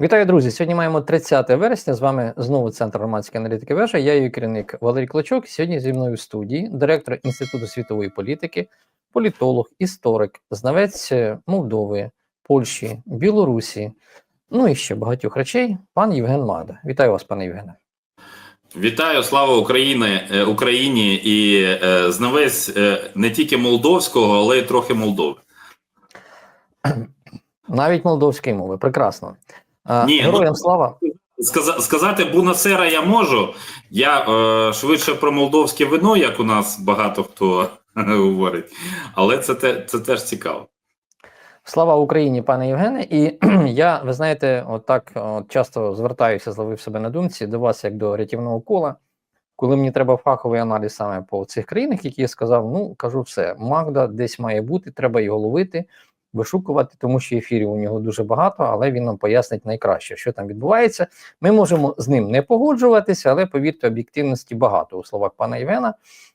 Вітаю, друзі! Сьогодні маємо 30 вересня. З вами знову Центр громадської аналітики вежа. Я її керівник Валерій Клочок. Сьогодні зі мною в студії директор Інституту світової політики, політолог, історик, знавець е, Молдови, Польщі, Білорусі, ну і ще багатьох речей. Пан Євген Магда. Вітаю вас, пане Євгене. Вітаю, слава Україні, е, Україні і е, знавець не тільки молдовського, але й трохи Молдови. Навіть молдовської мови. Прекрасно. Ні, ну- слава. Сказати бунасера я можу. Я е, швидше про молдовське вино, як у нас багато хто говорить, але це, те, це теж цікаво. Слава Україні, пане Євгене. І я, ви знаєте, отак от часто звертаюся, зловив себе на думці до вас, як до рятівного кола. Коли мені треба фаховий аналіз саме по цих країнах, які я сказав, ну кажу все, Магда десь має бути, треба його ловити, вишукувати, тому що ефірів у нього дуже багато, але він нам пояснить найкраще, що там відбувається. Ми можемо з ним не погоджуватися, але повірте, об'єктивності багато у словах пана Євгена.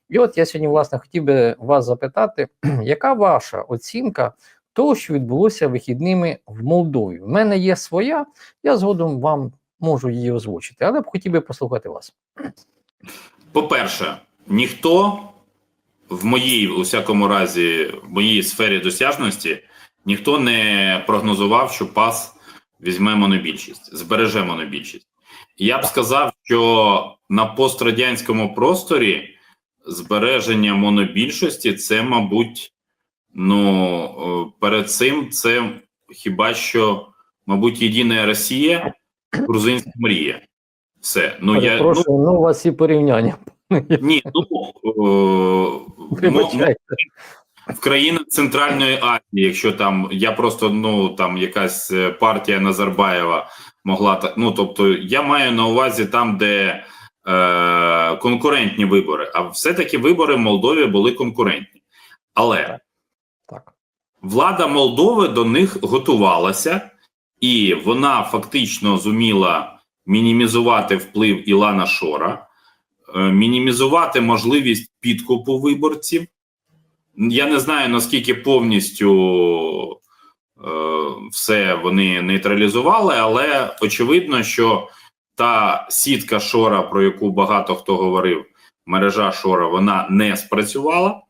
І от я сьогодні, власне, хотів би вас запитати, яка ваша оцінка того, що відбулося вихідними в Молдові? В мене є своя, я згодом вам можу її озвучити, але б хотів би послухати вас. По-перше, ніхто в моїй, у всякому разі, в моїй сфері досяжності, ніхто не прогнозував, що ПАС візьме монобільшість, збереже монобільшість. Я б сказав, що на пострадянському просторі збереження монобільшості це, мабуть, ну е, перед цим це хіба що, мабуть, єдина Росія, грузинська мрія. Все. Ну, я, ну, Прошу, ну, у вас і порівняння. ні, ну е, мо- Вибачайте. В країнах Центральної Азії, якщо там я просто ну там якась е, партія Назарбаєва могла так. Ну тобто, я маю на увазі там, де е, конкурентні вибори, а все-таки вибори в Молдові були конкурентні. Але Так. влада Молдови до них готувалася, і вона фактично зуміла мінімізувати вплив Ілана Шора, е, мінімізувати можливість підкупу виборців. Я не знаю наскільки повністю е, все вони нейтралізували, але очевидно, що та сітка Шора, про яку багато хто говорив, мережа Шора, вона не спрацювала.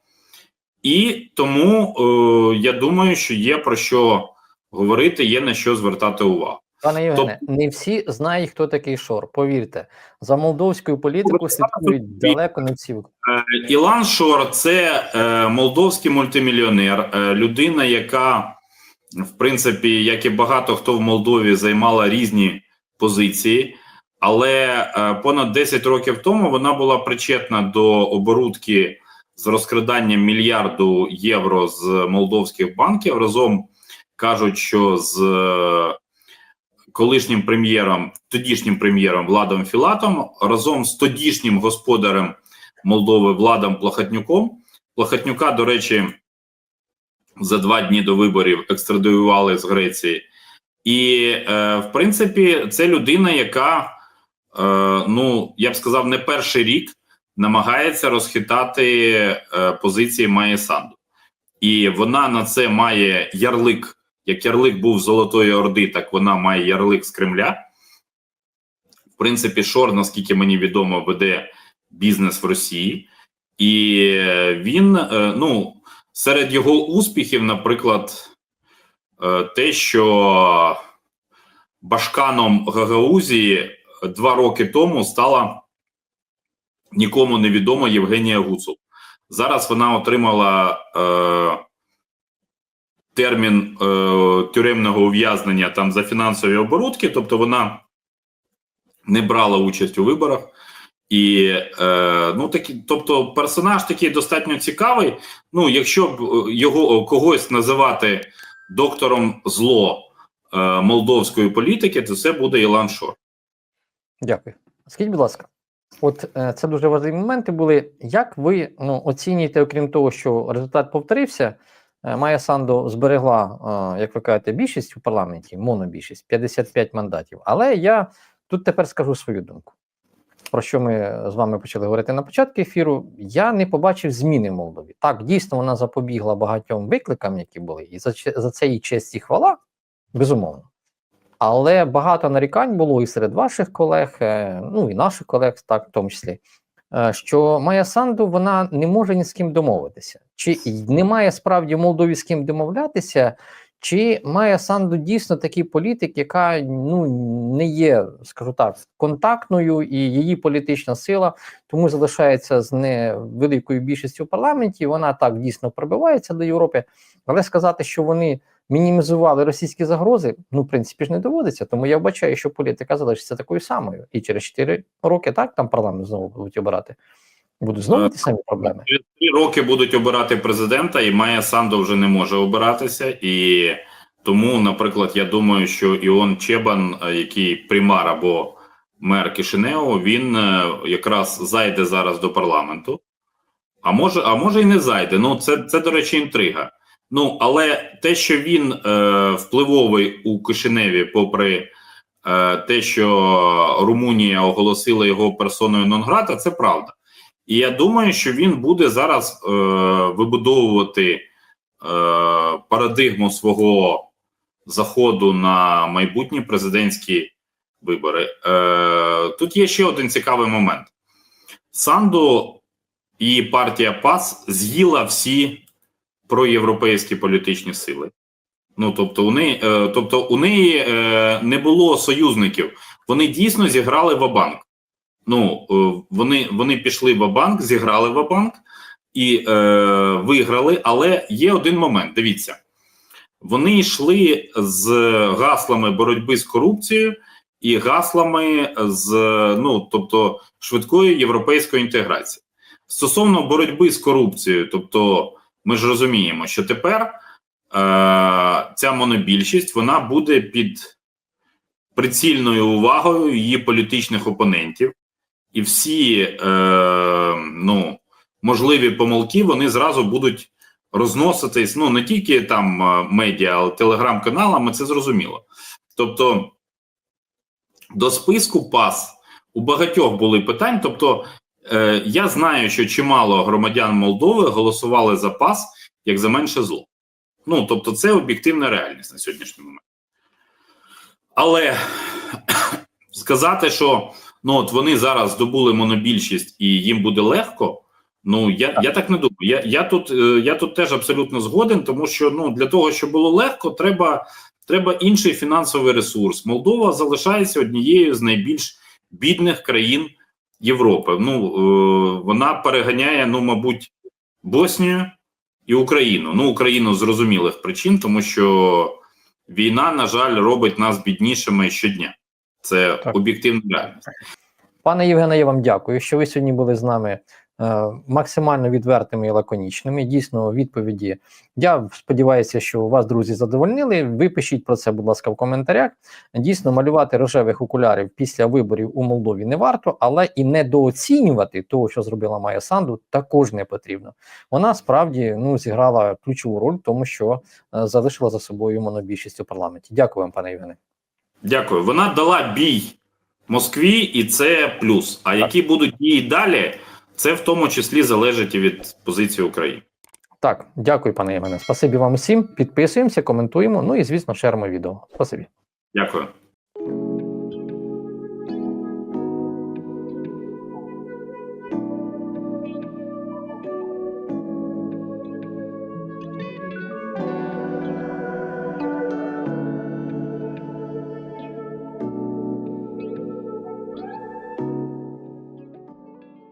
І тому е, я думаю, що є про що говорити, є на що звертати увагу. Пане Євгене, не всі знають, хто такий Шор. Повірте, за молдовською політикою слідкують далеко не всі. Е, Ілан Шор це е, молдовський мультимільйонер, е, людина, яка, в принципі, як і багато хто в Молдові, займала різні позиції, але понад 10 років тому вона була причетна до оборудки з розкраданням мільярду євро з молдовських банків. Разом кажуть, що з колишнім прем'єром, тодішнім прем'єром Владом Філатом, разом з тодішнім господарем. Молдови Владом Плахатнюком. Плахатнюка, до речі, за два дні до виборів екстрадуювали з Греції. І, е, в принципі, це людина, яка, е, ну я б сказав, не перший рік намагається розхитати е, позиції Майя Санду. І вона на це має ярлик. Як ярлик був Золотої Орди, так вона має ярлик з Кремля. В принципі, Шор, наскільки мені відомо, веде бізнес в Росії, і е, він е, ну серед його успіхів, наприклад, е, те, що башканом Гагаузії два роки тому стала нікому невідома Євгенія Гуцул. Зараз вона отримала е, термін е, тюремного ув'язнення там за фінансові оборудки, тобто вона не брала участь у виборах. І е, ну такі, тобто, персонаж такий достатньо цікавий. Ну, якщо б е, його когось називати доктором зло е, молдовської політики, то це буде Ілан Шор. Дякую. Скажіть, будь ласка, от е, це дуже важливі моменти були. Як ви ну, оцінюєте, окрім того, що результат повторився, е, Майя Санду зберегла, е, як ви кажете, більшість у парламенті, монобільшість 55 мандатів. Але я тут тепер скажу свою думку. Про що ми з вами почали говорити на початку ефіру, я не побачив зміни в Молдові. Так, дійсно, вона запобігла багатьом викликам, які були, і за, за це їй честь і хвала, безумовно. Але багато нарікань було і серед ваших колег, е, ну і наших колег, так в тому числі, е, що Майя Санду вона не може ні з ким домовитися. Чи немає справді в Молдові з ким домовлятися, чи Майя Санду дійсно такий політик, яка ну не є, скажу так, контактною, і її політична сила тому залишається з невеликою більшістю в парламенті. Вона так дійсно пробивається до Європи, але сказати, що вони мінімізували російські загрози, ну в принципі ж не доводиться. Тому я вбачаю, що політика залишиться такою самою. І через 4 роки так там парламент знову будуть обирати. Будуть знову ті самі проблеми. Три роки будуть обирати президента, і Майя Санду вже не може обиратися. І тому, наприклад, я думаю, що Іон Чебан, е, який примар або мер Кишинео, він е, якраз зайде зараз до парламенту. А може, а може і не зайде. Ну, це, це до речі, інтрига. Ну, але те, що він е, впливовий у Кишиневі, попри е, те, що Румунія оголосила його персоною нон-грата, це правда. І я думаю, що він буде зараз е, вибудовувати е, парадигму свого заходу на майбутні президентські вибори. Е, тут є ще один цікавий момент: Санду і партія ПАС з'їла всі проєвропейські політичні сили. Ну тобто, у неї, е, тобто у неї е, не було союзників. Вони дійсно зіграли в банк Ну е, вони вони пішли в банк зіграли в банк і е, виграли. Але є один момент: дивіться, вони йшли з гаслами боротьби з корупцією і гаслами з ну тобто швидкої європейської інтеграції. Стосовно боротьби з корупцією, тобто, ми ж розуміємо, що тепер е, ця монобільшість вона буде під прицільною увагою її політичних опонентів і всі е, ну, можливі помилки вони зразу будуть розноситись. Ну не тільки там е, медіа, але телеграм-каналами, це зрозуміло. Тобто до списку ПАС у багатьох були питань. Тобто, е, я знаю, що чимало громадян Молдови голосували за ПАС як за менше зло. Ну тобто, це об'єктивна реальність на сьогоднішній момент. Але сказати, що ну от вони зараз здобули монобільшість і їм буде легко. Ну я я так не думаю. Я я тут е, я тут теж абсолютно згоден, тому що ну для того, щоб було легко, треба треба інший фінансовий ресурс. Молдова залишається однією з найбільш бідних країн Європи. Ну е, вона переганяє, ну мабуть, Боснію і Україну. Ну Україну з зрозумілих причин, тому що війна, на жаль, робить нас біднішими щодня. Це Так. об'єктивна реальність. Пане Євгене, я вам дякую, що ви сьогодні були з нами е, максимально відвертими і лаконічними. Дійсно, відповіді. Я сподіваюся, що вас, друзі, задовольнили. Ви пишіть про це, будь ласка, в коментарях. Дійсно, малювати рожевих окулярів після виборів у Молдові не варто, але і недооцінювати того, що зробила Майя Санду, також не потрібно. Вона справді ну зіграла ключову роль, тому що е, залишила за собою монобільшість у парламенті. Дякую вам, пане Євгене. Дякую. Вона дала бій Москві, і це плюс. А які будуть дії далі, це в тому числі залежить і від позиції України. Так, дякую, пане Євгене. Спасибі вам усім. Підписуємося, коментуємо. Ну і звісно, шеримо відео. Спасибі. Дякую.